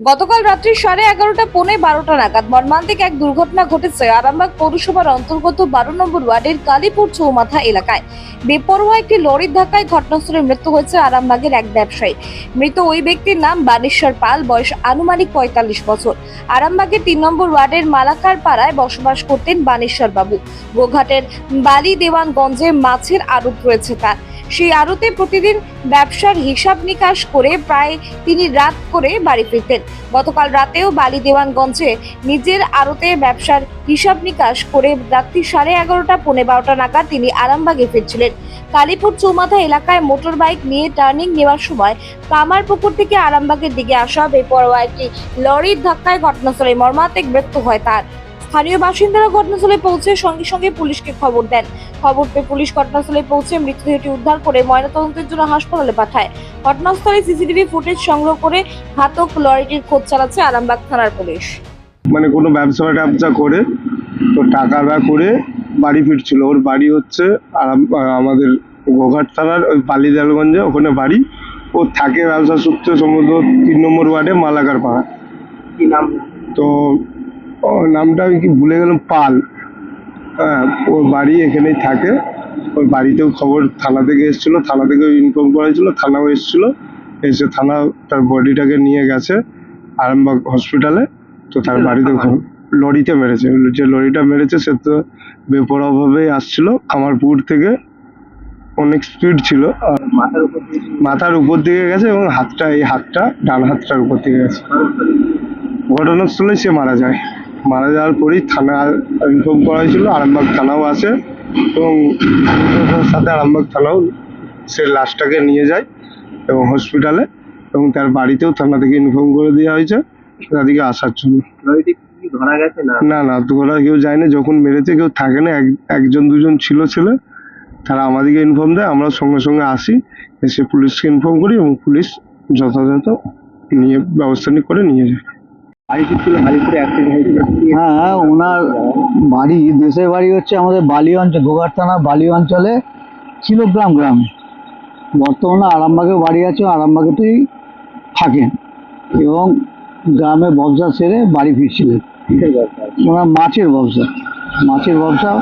গতকাল রাত্রি সাড়ে এগারোটা, পৌনে বারোটা নাগাদ মর্মান্তিক এক দুর্ঘটনা ঘটেছে আরামবাগ পৌরসভার অন্তর্গত বারো নম্বর ওয়ার্ডের কালীপুর চৌমাথা এলাকায়। বেপরোয়া একটি লরির ধাক্কায় ঘটনাস্থলে মৃত্যু হয়েছে আরামবাগের এক ব্যবসায়ী। মৃত ওই ব্যক্তির নাম বানেশ্বর পাল, বয়স আনুমানিক পঁয়তাল্লিশ বছর। আরামবাগের তিন নম্বর ওয়ার্ডের মালাকার পাড়ায় বসবাস করতেন বানেশ্বর বাবু। গোঘাটের বালি দেওয়ানগঞ্জে মাছের আড়ত রয়েছে তার। সেই আড়তে প্রতিদিন ব্যবসার হিসাব নিকাশ করে প্রায় তিনি রাত করে বাড়ি ফিরতেন। গতকাল রাতেও বালি দেওয়ানগঞ্জে নিজের আড়তে ব্যবসার হিসাব নিকাশ করে রাত্রি সাড়ে এগারোটা, পৌনে বারোটা নাগাদ তিনি আরামবাগে ফিরছিলেন। কালীপুর চৌমাথা এলাকায় মোটর বাইক নিয়ে টার্নিং নেওয়ার সময় কামারপুকুর থেকে আরামবাগের দিকে আসা বেপরোয়া একটি লরির ধাক্কায় ঘটনাস্থলে মর্মান্তিক মৃত্যু হয় তার। স্থানীয় বাসিন্দারা ঘটনাস্থলে পৌঁছে সঙ্গে সঙ্গে পুলিশকে খবর দেন। খবর পেয়ে পুলিশ ঘটনাস্থলে পৌঁছে মৃতদেহটি উদ্ধার করে ময়নাতদন্তের জন্য হাসপাতালে পাঠায়। ঘটনাস্থলে সিসিটিভি ফুটেজ সংগ্রহ করে ঘাতক লরিটির খোঁজ চালাচ্ছে আরামবাগ থানার পুলিশ। মানে কোনো ব্যবসা ট্যাবসা করে তো টাকা ব্যয় করে বাড়ি ফিরছিল। ওর বাড়ি হচ্ছে আরাম- আমাদের গোঘাট থানার ওই বালিদালগঞ্জে ওখানে বাড়ি। ও থাকে ব্যবসা সূত্রে সম্ভবত তিন নম্বর ওয়ার্ডে মালাকার পাড়া কি নাম? তো ওর নামটা আমি কি ভুলে গেলাম? পাল। হ্যাঁ ওর বাড়ি এখানেই থাকে। ওর বাড়িতেও খবর থানা থেকে এসেছিল। থানা থেকে ইনফর্ম করা হয়েছিল থানাও এসেছিল। এসে থানা তার বডিটাকে নিয়ে গেছে আরামবাগ হসপিটালে তো তার বাড়িতে লরিতে মেরেছে। যে লরিটা মেরেছে সে তো বেপরোয়াভাবেই আসছিল। কামারপুর থেকে অনেক স্পিড ছিল। আর মাথার উপর মাথার উপর দিকে গেছে এবং হাতটা এই হাতটা ডান হাতটার উপর দিকে গেছে। ঘটনাস্থলে সে মারা যায়। মারা যাওয়ার পরেই থানা ইনফর্ম করা হয়েছিল আরামবাগ থানাও আসে এবং সাথে আরামবাগ থানাও সে লাশটাকে নিয়ে যায় এবং হসপিটালে এবং তার বাড়িতেও থানা থেকে ইনফর্ম করে দেওয়া হয়েছে তাদেরকে আসার জন্য। না? না তোরা কেউ যায় না যখন মেরেছে কেউ থাকে না এক একজন দুজন ছিল ছেলে তারা আমাদেরকে ইনফর্ম দেয় আমরা সঙ্গে সঙ্গে আসি এসে পুলিশকে ইনফর্ম করি এবং পুলিশ যথাযথ নিয়ে ব্যবস্থা নিয়ে করে নিয়ে যায়। হ্যাঁ ওনার বাড়ি দেশের বাড়ি হচ্ছে আমাদের বালি অঞ্চল গোঘাট থানা বালি অঞ্চলে কিলোগ্রাম গ্রামে। বর্তমানে আরামবাগে বাড়ি আছে আরামবাগেতেই থাকেন এবং গ্রামে ব্যবসা সেরে বাড়ি ফিরছিলেন ওনার মাছের ব্যবসা। মাছের ব্যবসা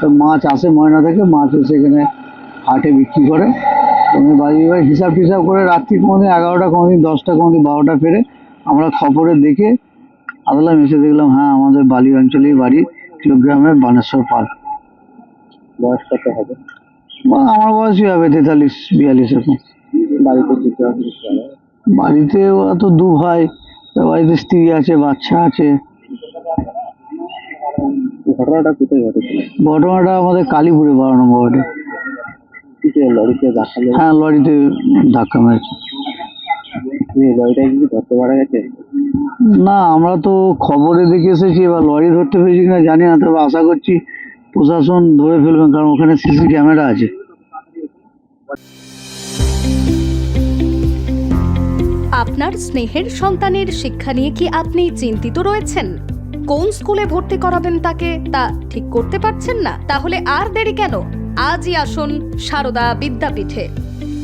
তো মাছ আসে ময়না থেকে মাছ এসে এখানে হাটে বিক্রি করে। উনি বাড়ি বাড়ি হিসাব টিসাব করে রাত্রি কোনোদিন এগারোটা কোনোদিন দশটা কোনোদিন বারোটা ফেরে আমরা খবরে দেখে আসলাম এসে দেখলাম হ্যাঁ আমাদের বালি অঞ্চলেই বাড়ি কিলোগ্রামে বানেশ্বর পাল বয়স কত হবে? বা আমার বয়সই হবে তেতাল্লিশ বিয়াল্লিশ এরকম। বাড়িতে ওরা তো দু ভাই বাড়িতে স্ত্রী আছে বাচ্চা আছে। ঘটনাটা কোথায় ঘটেছিল? ঘটনাটা আমাদের কালীপুরে বারো নম্বর ওয়ার্ডে। লরিতে দেখালে হ্যাঁ লরিতে ধাক্কা মেরেছে। লরিটা কি ধরতে পারা গেছে? না, আমরা তো খবরে দেখে এসেছি, এবার লরি ধরতে পেরেছি কিনা জানি না, তবে আশা করছি প্রশাসন ধরে ফেলবেন কারণ ওখানে সিসি ক্যামেরা আছে। আপনার স্নেহের সন্তানের শিক্ষা নিয়ে কি আপনি চিন্তিত রয়েছেন? কোন স্কুলে ভর্তি করাবেন তাকে, তা ঠিক করতে পারছেন না? তাহলে আর দেরি কেন? আজই আসুন সারদা বিদ্যাপীঠে।